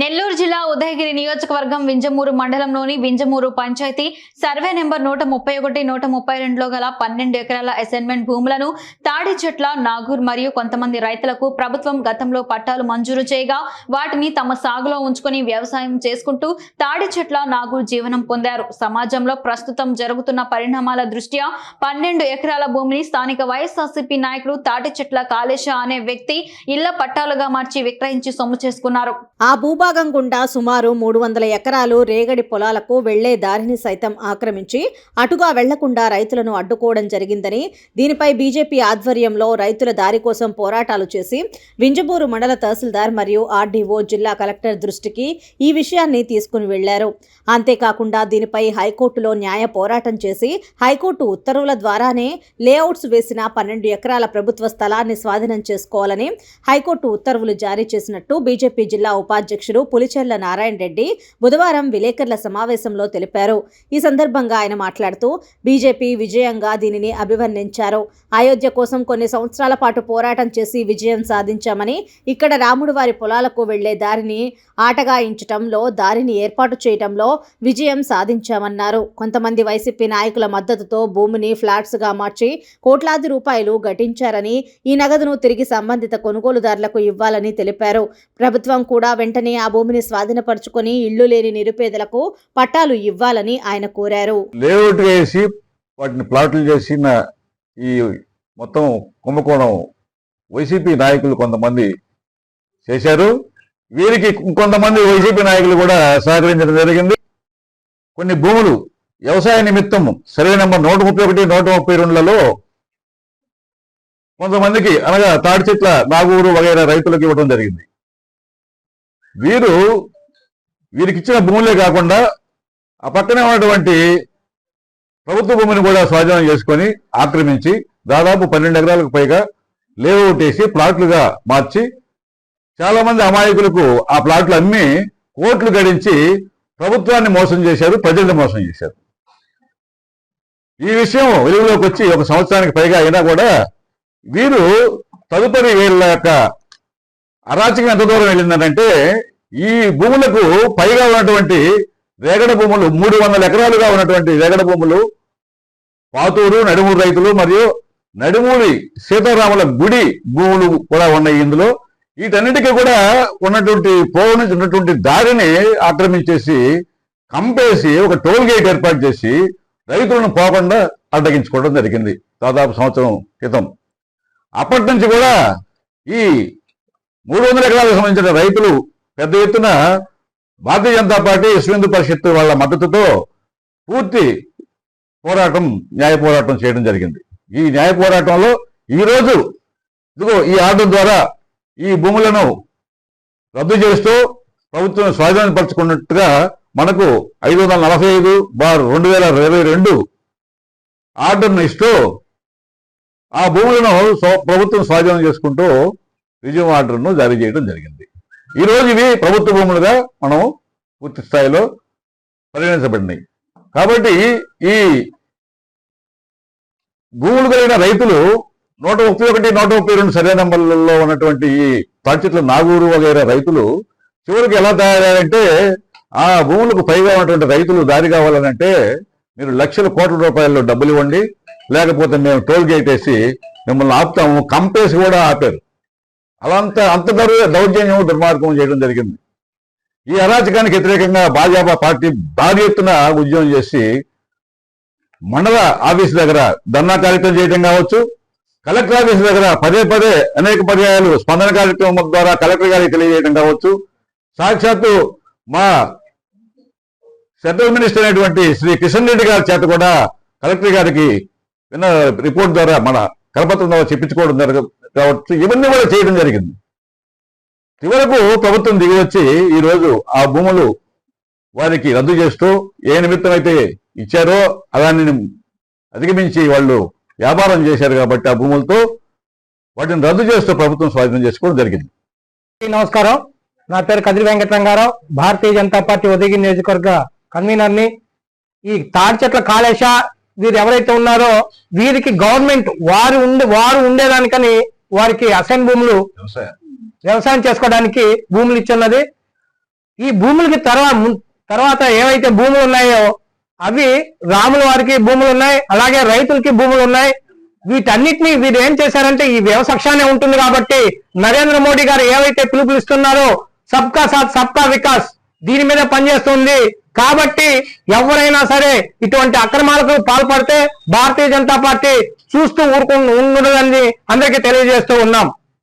నెల్లూరు జిల్లా ఉదయగిరి నియోజకవర్గం వింజమూరు మండలంలోని వింజమూరు పంచాయతీ సర్వే నెంబర్ నూట ముప్పై ఒకటి నూట ముప్పై రెండులో గల పన్నెండు ఎకరాల అసైన్మెంట్ భూములను తాడి చెట్ల నాగూర్ మరియు కొంతమంది రైతులకు ప్రభుత్వం గతంలో పట్టాలు మంజూరు చేయగా వాటిని తమ సాగులో ఉంచుకొని వ్యవసాయం చేసుకుంటూ తాడి చెట్ల నాగూర్ జీవనం పొందారు. సమాజంలో ప్రస్తుతం జరుగుతున్న పరిణామాల దృష్ట్యా పన్నెండు ఎకరాల భూమిని స్థానిక వైఎస్ఆర్సీపీ నాయకులు తాటి చెట్ల కాళేశ అనే వ్యక్తి ఇళ్ళ పట్టాలుగా మార్చి విక్రయించి సొమ్ము చేసుకున్నారు. ఆ భూభాగం గుండా సుమారు మూడు వందల ఎకరాలు రేగడి పొలాలకు వెళ్ళే దారిని సైతం ఆక్రమించి అటుగా వెళ్ళకుండా రైతులను అడ్డుకోవడం జరిగిందని దీనిపై బీజేపీ ఆధ్వర్యంలో రైతుల దారి కోసం పోరాటాలు చేసి వింజమూరు మండల తహసీల్దార్ మరియు ఆర్డీఓ జిల్లా కలెక్టర్ దృష్టికి ఈ విషయాన్ని తీసుకుని వెళ్ళారు. అంతేకాకుండా దీనిపై హైకోర్టులో న్యాయ పోరాటం చేసి హైకోర్టు ఉత్తర్వుల ద్వారానే లేఅవుట్స్ వేసిన పన్నెండు ఎకరాల ప్రభుత్వ స్థలాన్ని స్వాధీనం చేసుకోవాలని హైకోర్టు ఉత్తర్వులు జారీ చేసినట్టు బీజేపీ జిల్లా ఉపాధ్యక్షుడు పులిచెర్ల నారాయణ రెడ్డి బుధవారం విలేకరుల సమావేశంలో తెలిపారు. ఈ సందర్భంగా ఆయన మాట్లాడుతూ బీజేపీ విజయంగా దీనిని అభివర్ణించారు. అయోధ్య కోసం కొన్ని సంవత్సరాల పాటు పోరాటం చేసి విజయం సాధించామని ఇక్కడ రాముడు వారి పొలాలకు వెళ్ళే దారిని ఆటగాయించటంలో దారిని ఏర్పాటు చేయటంలో విజయం సాధించామన్నారు. కొంతమంది వైసీపీ నాయకుల మద్దతుతో భూమిని ఫ్లాట్స్గా మార్చి కోట్లాది రూపాయలు గటించారని ఈ నగదును తిరిగి సంబంధిత కొనుగోలుదారులకు ఇవ్వాలని తెలిపారు. ప్రభుత్వం కూడా వెంటనే ఆ భూమిని స్వాధీనపరుచుకొని ఇళ్ళు లేని నిరుపేదలకు పట్టాలు ఇవ్వాలని ఆయన కోరారు. లేఅవుట్ వేసి వాటిని ప్లాట్లు చేసిన ఈ మొత్తం కుంభకోణం వైసీపీ నాయకులు కొంతమంది చేశారు. వీరికి కొంతమంది వైసీపీ నాయకులు కూడా సహకరించడం జరిగింది. కొన్ని భూములు వ్యవసాయ నిమిత్తం సర్వే నెంబర్ నూట ముప్పై ఒకటి నూట ముప్పై రెండులలో కొంతమందికి అనగా తాడి చెట్ల నాగూరు వగైరా రైతులకు ఇవ్వడం జరిగింది. వీరు వీరికి ఇచ్చిన భూములే కాకుండా ఆ పక్కనే ఉన్నటువంటి ప్రభుత్వ భూమిని కూడా స్వాధీనం చేసుకొని ఆక్రమించి దాదాపు పన్నెండు ఎకరాలకు పైగా లేఅవుట్ వేసి ప్లాట్లుగా మార్చి చాలామంది అమాయకులకు ఆ ప్లాట్లు అమ్మి కోట్లు గడించి ప్రభుత్వాన్ని మోసం చేశారు ప్రజల్ని మోసం చేశారు. ఈ విషయం వెలుగులోకి వచ్చి ఒక సంవత్సరానికి పైగా అయినా కూడా వీరు తదుపరి వీళ్ళ యొక్క అరాచకం ఎంత దూరం వెళ్ళిందంటే ఈ భూములకు పైగా ఉన్నటువంటి రేగడ భూములు మూడు వందల ఎకరాలుగా ఉన్నటువంటి రేగడ భూములు పాతూరు నడుమూరు రైతులు మరియు నడుమూరి సీతారాముల గుడి భూములు కూడా ఉన్నాయి ఇందులో. వీటన్నిటికీ కూడా ఉన్నటువంటి పోవనికి ఉన్నటువంటి దారిని ఆక్రమించేసి కంపేసి ఒక టోల్ గేట్ ఏర్పాటు చేసి రైతులను పోకుండా అడ్డగించుకోవడం జరిగింది దాదాపు సంవత్సరం క్రితం. అప్పటి నుంచి కూడా ఈ మూడు వందల ఎకరాలకు సంబంధించిన రైతులు పెద్ద ఎత్తున భారతీయ జనతా పార్టీ విశ్వ పరిషత్ వాళ్ళ మద్దతుతో పూర్తి పోరాటం న్యాయ పోరాటం చేయడం జరిగింది. ఈ న్యాయ పోరాటంలో ఈ రోజు ఇదిగో ఈ ఆర్డర్ ద్వారా ఈ భూములను రద్దు చేస్తూ ప్రభుత్వం స్వాధీనపరచుకున్నట్టుగా మనకు ఐదు వందల నలభై ఐదు బార్ రెండు వేల ఇరవై రెండు ఆర్డర్ను ఇస్తూ ఆ భూములను ప్రభుత్వం స్వాధీనం చేసుకుంటూ రిజ్యూమ్ ఆర్డర్ను జారీ చేయడం జరిగింది. ఈ రోజు ఇవి ప్రభుత్వ భూములుగా మనం పూర్తి స్థాయిలో పరిగణించబడినాయి. కాబట్టి ఈ భూములు కలిగిన రైతులు నూట ముప్పై ఒకటి నూట ముప్పై రెండు సర్వే నెంబర్లలో ఉన్నటువంటి ఈ తాడిచెట్ల నాగూరు వగైరా రైతులు చివరికి ఎలా తయారయ్యారంటే ఆ భూములకు పైగా ఉన్నటువంటి రైతులు దారి కావాలనంటే మీరు లక్షల కోట్ల రూపాయల్లో డబ్బులు ఇవ్వండి లేకపోతే మేము టోల్ గేట్ వేసి మిమ్మల్ని ఆపుతాము కంపేసి కూడా ఆపారు. అలా అంత దౌర్- దౌర్జన్యం దుర్మార్గం చేయడం జరిగింది. ఈ అరాచకానికి వ్యతిరేకంగా భాజపా పార్టీ భారీ ఎత్తున ఉద్యమం చేసి మండల ఆఫీస్ దగ్గర ధర్నా కార్యక్రమం చేయడం కావచ్చు కలెక్టర్ ఆఫీస్ దగ్గర పదే పదే అనేక పర్యాయాలు స్పందన కార్యక్రమం ద్వారా కలెక్టర్ గారికి తెలియజేయడం కావచ్చు. సాక్షాత్తు మా సెంట్రల్ మినిస్టర్ అయినటువంటి శ్రీ కిషన్ రెడ్డి గారి చేత కూడా కలెక్టర్ గారికి విన్న రిపోర్ట్ ద్వారా మన కలపత్రం ద్వారా చెప్పించుకోవడం జరగదు కావచ్చు ఇవన్నీ కూడా చేయడం జరిగింది. చివరకు ప్రభుత్వం దిగి వచ్చి ఈ రోజు ఆ భూములు వారికి రద్దు చేస్తూ ఏ నిమిత్తం అయితే ఇచ్చారో అలాంటి అధిగమించి వాళ్ళు వ్యాపారం చేశారు కాబట్టి ఆ భూములతో వాటిని రద్దు చేస్తూ ప్రభుత్వం స్వాధీనం చేసుకోవడం జరిగింది. నమస్కారం. నా పేరు కదిరి వెంకటరంగారావు. భారతీయ జనతా పార్టీ ఉదయగి నియోజకవర్గ కన్వీనర్ని. ఈ తాడి చెట్ల కాళేశ వీరు ఎవరైతే ఉన్నారో వీరికి గవర్నమెంట్ వారు ఉండే వారు ఉండేదానికని వారికి అసైన్ భూములు వ్యవసాయం. చేసుకోవడానికి భూములు ఇచ్చున్నది. ఈ భూములకి తర్వాత తర్వాత ఏవైతే భూములు ఉన్నాయో అవి రాముల వారికి భూములు ఉన్నాయి అలాగే రైతులకి భూములు ఉన్నాయి. వీటన్నిటిని వీరు ఏం చేశారంటే ఈ వ్యవసక్షానే ఉంటుంది కాబట్టి నరేంద్ర మోడీ గారు ఏవైతే పిలుపులు ఇస్తున్నారో సబ్కా సాత్ సబ్కా వికాస్. దీని మీద పనిచేస్తుంది. కాబట్టి ఎవరైనా సరే ఇటువంటి అక్రమాలకు పాల్పడితే భారతీయ జనతా పార్టీ చూస్తూ ఊరుకు ఉండదని అందరికీ తెలియజేస్తూ ఉన్నాం.